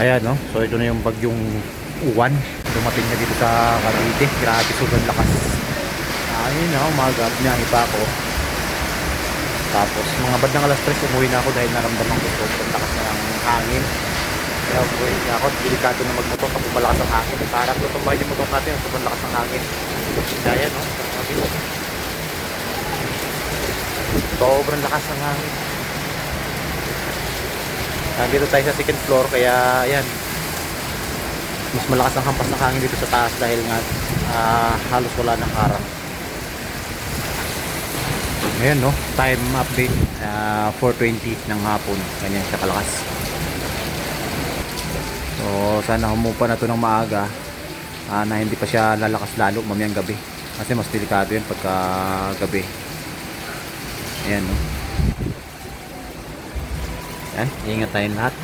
Ayan, no? So, ito na yung bagyong uwan. Dumating na dito sa Cavite. Grabe, sobrang lakas. Ayun na, umaga. Binahi pa ako. Tapos, mga bandang alas 3, umuwi na ako dahil naramdaman ko sobrang lakas na ng hangin. Kaya umuwi na ako. Delikado na magmotor kapag malakas ang hangin. Parang tutumbay yung motor natin. Sobrang lakas ng hangin. Kaya, no? Sobrang lakas ng hangin. Nandito tayo sa second floor kaya ayan. Mas malakas ang hampas ng hangin dito sa taas dahil nga ah, halos wala ng harang. Ayan no, time update ah, 4.20 ng hapon. Ganyan siya kalakas. So sana humupa na to ng maaga ah, na hindi pa siya lalakas lalo mamayang gabi. Kasi mas delikado yun pagka gabi. Ayan no. Yan, ingat tayong lahat.